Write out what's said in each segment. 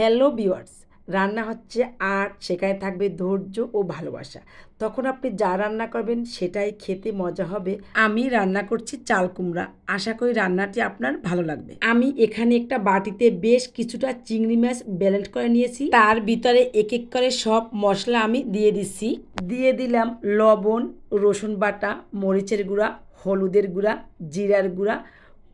Hello viewers রান্না হচ্ছে art, সেখানে থাকবে ধৈর্য ও ভালোবাসা। তখন আপনি যা রান্না করবেন সেটাই খেতে মজা হবে। আমি রান্না করছি চাল কুমড়া। আশা করি রান্নাটি আপনার ভালো লাগবে। আমি এখানে একটা বাটিতে বেশ কিছুটা চিংড়ি মাছ ব্যালেন্স করে নিয়েছি। তার ভিতরে এক এক করে সব মশলা আমি দিয়ে দিচ্ছি। দিয়ে দিলাম লবণ, রসুন বাটা, মরিচের গুঁড়া, হলুদের গুঁড়া, জিরার গুঁড়া,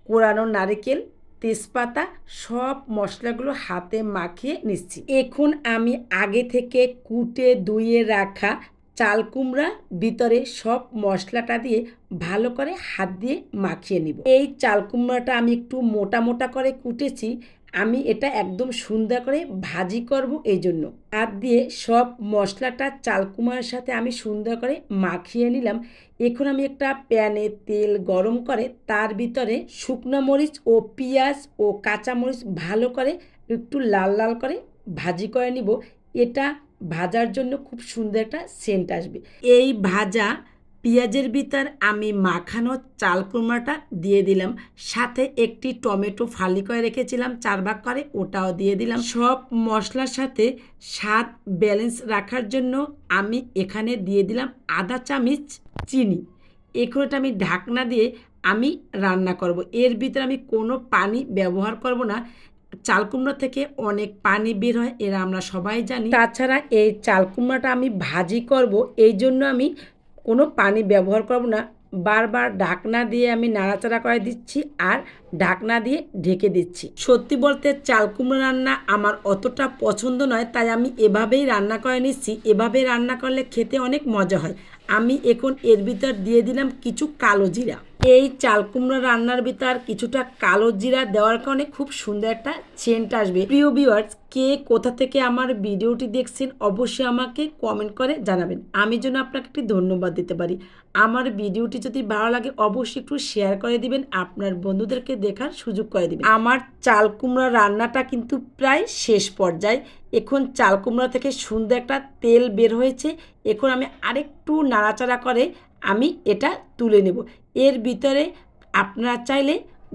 কোরানো নারকেল তেজপাতা সব মশলাগুলো হাতে মাখিয়ে নিচ্ছি। এখন আমি আগে থেকে কুটে ধুয়ে রাখা চাল কুমড়া ভিতরে সব মশলাটা দিয়ে ভালো করে হাত দিয়ে মাখিয়ে নিব। এই চাল কুমড়াটা আমি একটু মোটা মোটা করে কুটেছি আমি এটা একদম সুন্দর করে ভাজি করব এই জন্য হাত দিয়ে সব মশলাটা চালকুমার সাথে আমি সুন্দর করে মাখিয়ে নিলাম। এখন আমি একটা প্যানে তেল গরম করে তার ভিতরে শুকনো মরিচ ও পেঁয়াজ ও কাঁচা মরিচ ভালো করে একটু লাল লাল করে ভাজি করে নিব। এটা ভাজার জন্য খুব সুন্দর একটা সেন্ট আসবে। এই ভাজা পেঁয়াজের ভিতর আমি মাখানো চাল কুমড়াটা দিয়ে দিলাম। সাথে একটি টমেটো ফালি করে রেখেছিলাম, চার ভাগ করে ওটাও দিয়ে দিলাম। সব মশলার সাথে স্বাদ ব্যালেন্স রাখার জন্য আমি এখানে দিয়ে দিলাম আধা চামচ চিনি। এখন এটা আমি ঢাকনা দিয়ে আমি রান্না করব। এর ভিতরে আমি কোনো পানি ব্যবহার করব না। চাল কুমড়া থেকে অনেক পানি বের হয়, এরা আমরা সবাই জানি। তাছাড়া এই চাল কুমড়াটা আমি ভাজি করব। এই জন্য আমি কোনো পানি ব্যবহার করব না। বারবার ঢাকনা দিয়ে আমি নাড়াচাড়া করে দিচ্ছি আর ঢাকনা দিয়ে ঢেকে দিচ্ছি। সত্যি বলতে চাল কুমড়ো রান্না আমার অতটা পছন্দ নয়, তাই আমি এভাবেই রান্না করে নিচ্ছি। এভাবে রান্না করলে খেতে অনেক মজা হয়। আমি এখন এর ভিতর দিয়ে দিলাম কিছু কালো জিরা। এই চাল কুমড়ো রান্নার ভিতর কিছুটা কালো জিরা দেওয়ার কারণে খুব সুন্দর একটা চেন্ট আসবে। প্রিয় ভিউয়ার্স কে কোথা থেকে আমার ভিডিওটি দেখছেন অবশ্যই আমাকে কমেন্ট করে জানাবেন। আমি যেন আপনাকে একটি ধন্যবাদ দিতে পারি। আমার ভিডিওটি যদি ভালো লাগে, অবশ্যই একটু শেয়ার করে দিবেন, আপনার বন্ধুদেরকে দেখার সুযোগ করে দিবেন। আমার চাল কুমড়া রান্নাটা কিন্তু প্রায় শেষ পর্যায়ে। এখন চাল কুমড়া থেকে সুন্দর একটা তেল বের হয়েছে। এখন আমি আরেকটু নাড়াচাড়া করে আমি এটা তুলে নেব। এর ভিতরে আপনারা চাইলে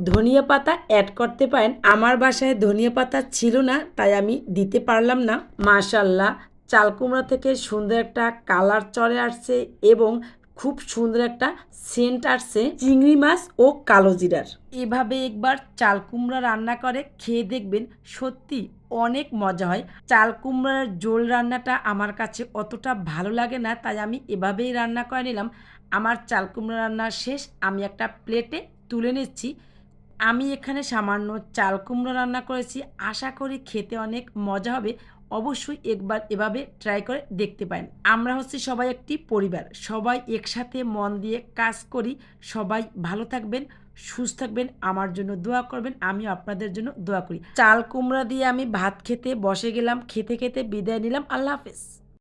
ধনিয়া পাতা অ্যাড করতে পারেন। আমার বাসায় ধনিয়া পাতা ছিল না, তাই আমি দিতে পারলাম না। মাশাল্লাহ চাল কুমড়া থেকে সুন্দর একটা কালার চলে আসছে এবং খুব সুন্দর একটা সেন্ট আসছে, চিংড়ি মাছ ও কালো জিরার। এভাবে একবার চাল কুমড়া রান্না করে খেয়ে দেখবেন সত্যি অনেক মজা হয়। চাল কুমড়ার জোল রান্নাটা আমার কাছে অতটা ভালো লাগে না, তাই আমি এভাবেই রান্না করে নিলাম। আমার চাল কুমড়া রান্না শেষ, আমি একটা প্লেটে তুলে নিচ্ছি। আমি এখানে সামান্য চাল কুমড়ো রান্না করেছি, আশা করি খেতে অনেক মজা হবে। অবশ্যই একবার এভাবে ট্রাই করে দেখতে পারেন। আমরা হচ্ছে সবাই একটি পরিবার। সবাই একসাথে মন দিয়ে কাজ করি। সবাই ভালো থাকবেন, সুস্থ থাকবেন। আমার জন্য দোয়া করবেন আমি আপনাদের জন্য দোয়া করি। চাল কুমড়া দিয়ে আমি ভাত খেতে বসে গেলাম। খেতে খেতে বিদায় নিলাম। আল্লাহ হাফেজ।